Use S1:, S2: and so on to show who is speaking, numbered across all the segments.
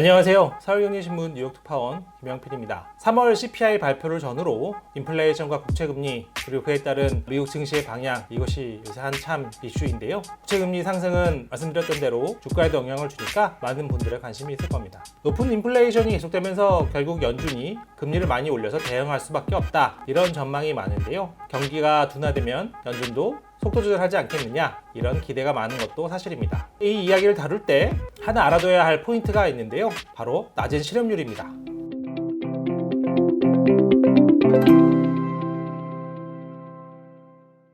S1: 안녕하세요. 서울경제신문 뉴욕 특파원 김영필입니다. 3월 CPI 발표를 전후로 인플레이션과 국채금리 그리고 그에 따른 미국 증시의 방향 이것이 요새 한참 이슈인데요. 국채금리 상승은 말씀드렸던 대로 주가에도 영향을 주니까 많은 분들의 관심이 있을 겁니다. 높은 인플레이션이 계속되면서 결국 연준이 금리를 많이 올려서 대응할 수밖에 없다 이런 전망이 많은데요. 경기가 둔화되면 연준도 속도 조절하지 않겠느냐 이런 기대가 많은 것도 사실입니다. 이 이야기를 다룰 때 하나 알아둬야 할 포인트가 있는데요. 바로 낮은 실업률입니다.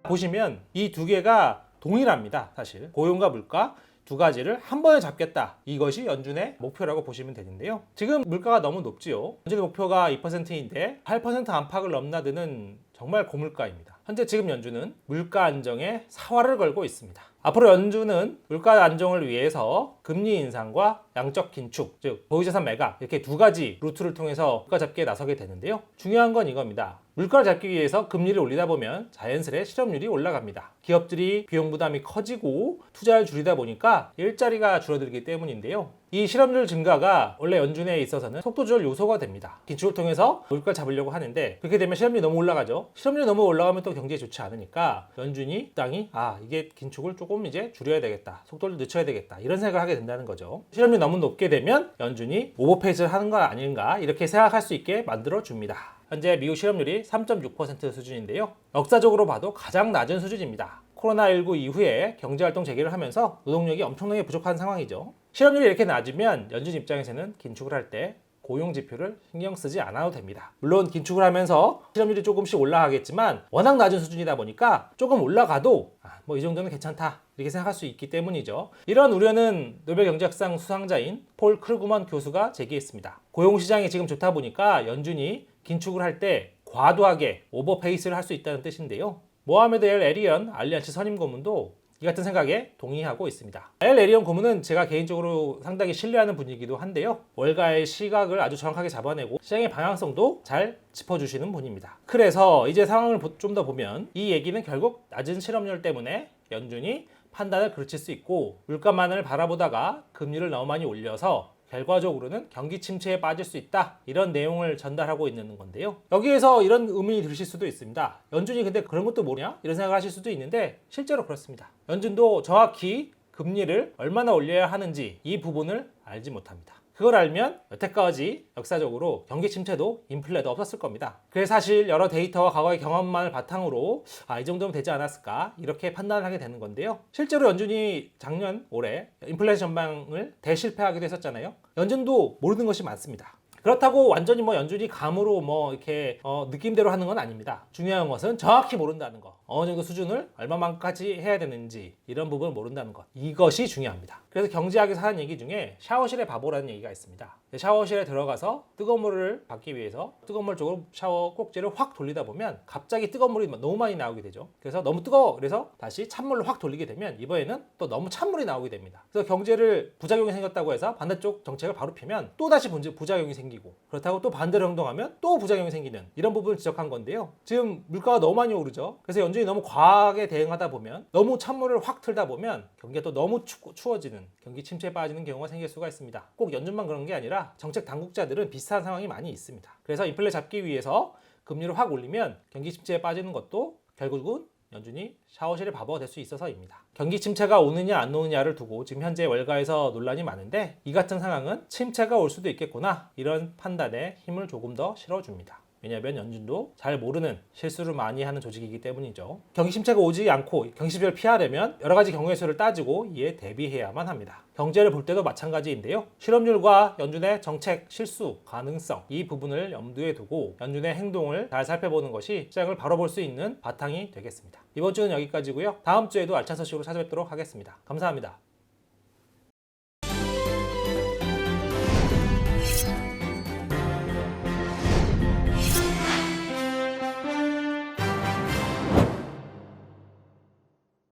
S1: 보시면 이 두 개가 동일합니다. 사실 고용과 물가 두 가지를 한 번에 잡겠다. 이것이 연준의 목표라고 보시면 되는데요. 지금 물가가 너무 높지요. 연준의 목표가 2%인데 8% 안팎을 넘나드는 정말 고물가입니다. 현재 지금 연준은 물가 안정에 사활을 걸고 있습니다. 앞으로 연준은 물가 안정을 위해서 금리 인상과 양적 긴축, 즉 보유자산 매각 이렇게 두 가지 루트를 통해서 물가 잡기에 나서게 되는데요. 중요한 건 이겁니다. 물가를 잡기 위해서 금리를 올리다 보면 자연스레 실업률이 올라갑니다. 기업들이 비용 부담이 커지고 투자를 줄이다 보니까 일자리가 줄어들기 때문인데요. 이 실업률 증가가 원래 연준에 있어서는 속도 조절 요소가 됩니다. 긴축을 통해서 물가를 잡으려고 하는데 그렇게 되면 실업률이 너무 올라가죠. 실업률이 너무 올라가면 또 경기에 좋지 않으니까 연준이 땅이 아 이게 긴축을 조금 이제 줄여야 되겠다. 속도를 늦춰야 되겠다. 이런 생각을 하게 된다는 거죠. 실업률이 너무 높게 되면 연준이 오버페이스를 하는 거 아닌가 이렇게 생각할 수 있게 만들어 줍니다. 현재 미국 실업률이 3.6% 수준인데요. 역사적으로 봐도 가장 낮은 수준입니다. 코로나19 이후에 경제활동 재개를 하면서 노동력이 엄청나게 부족한 상황이죠. 실업률이 이렇게 낮으면 연준 입장에서는 긴축을 할 때 고용 지표를 신경 쓰지 않아도 됩니다. 물론 긴축을 하면서 실업률이 조금씩 올라가겠지만 워낙 낮은 수준이다 보니까 조금 올라가도 아, 뭐이 정도는 괜찮다 이렇게 생각할 수 있기 때문이죠. 이런 우려는 노벨 경제학상 수상자인 폴 크루그먼 교수가 제기했습니다. 고용 시장이 지금 좋다 보니까 연준이 긴축을 할 때 과도하게 오버페이스를 할 수 있다는 뜻인데요. 모하메드 엘 에리언 알리안치 선임 고문도 이 같은 생각에 동의하고 있습니다. 엘 에리언 고문은 제가 개인적으로 상당히 신뢰하는 분이기도 한데요. 월가의 시각을 아주 정확하게 잡아내고 시장의 방향성도 잘 짚어주시는 분입니다. 그래서 이제 상황을 좀 더 보면 이 얘기는 결국 낮은 실업률 때문에 연준이 판단을 그르칠 수 있고 물가만을 바라보다가 금리를 너무 많이 올려서 결과적으로는 경기 침체에 빠질 수 있다. 이런 내용을 전달하고 있는 건데요. 여기에서 이런 의문이 드실 수도 있습니다. 연준이 근데 그런 것도 모르냐? 이런 생각을 하실 수도 있는데 실제로 그렇습니다. 연준도 정확히 금리를 얼마나 올려야 하는지 이 부분을 알지 못합니다 그걸 알면 여태까지 역사적으로 경기 침체도 인플레도 없었을 겁니다. 그래서 사실 여러 데이터와 과거의 경험만을 바탕으로 아, 이 정도면 되지 않았을까 이렇게 판단을 하게 되는 건데요. 실제로 연준이 작년 올해 인플레이션 전망을 대실패하기도 했었잖아요. 연준도 모르는 것이 많습니다. 그렇다고 완전히 뭐 연준이 감으로 뭐 이렇게 어, 느낌대로 하는 건 아닙니다. 중요한 것은 정확히 모른다는 거. 어느 정도 수준을 얼마만까지 해야 되는지 이런 부분을 모른다는 것. 이것이 중요합니다. 그래서 경제학에서 하는 얘기 중에 샤워실의 바보라는 얘기가 있습니다. 샤워실에 들어가서 뜨거운 물을 받기 위해서 뜨거운 물 쪽으로 샤워 꼭지를 확 돌리다 보면 갑자기 뜨거운 물이 너무 많이 나오게 되죠. 그래서 너무 뜨거워. 그래서 다시 찬물로 확 돌리게 되면 이번에는 또 너무 찬물이 나오게 됩니다. 그래서 경제를 부작용이 생겼다고 해서 반대쪽 정책을 바로 피면 또 다시 부작용이 생기 고 그렇다고 또 반대로 행동하면 또 부작용이 생기는 이런 부분을 지적한 건데요. 지금 물가가 너무 많이 오르죠. 그래서 연준이 너무 과하게 대응하다 보면 너무 찬물을 확 틀다 보면 경기가 또 너무 추, 추워지는 경기 침체에 빠지는 경우가 생길 수가 있습니다. 꼭 연준만 그런 게 아니라 정책 당국자들은 비슷한 상황이 많이 있습니다. 그래서 인플레 잡기 위해서 금리를 확 올리면 경기 침체에 빠지는 것도 결국은 연준이 샤워실의 바보가 될 수 있어서입니다. 경기 침체가 오느냐 안 오느냐를 두고 지금 현재 월가에서 논란이 많은데 이 같은 상황은 침체가 올 수도 있겠구나 이런 판단에 힘을 조금 더 실어줍니다. 왜냐하면 연준도 잘 모르는 실수를 많이 하는 조직이기 때문이죠. 경기 침체가 오지 않고 경기 침체를 피하려면 여러 가지 경우의 수를 따지고 이에 대비해야만 합니다. 경제를 볼 때도 마찬가지인데요. 실업률과 연준의 정책 실수 가능성 이 부분을 염두에 두고 연준의 행동을 잘 살펴보는 것이 시장을 바로 볼 수 있는 바탕이 되겠습니다. 이번 주는 여기까지고요. 다음 주에도 알찬 소식으로 찾아뵙도록 하겠습니다. 감사합니다.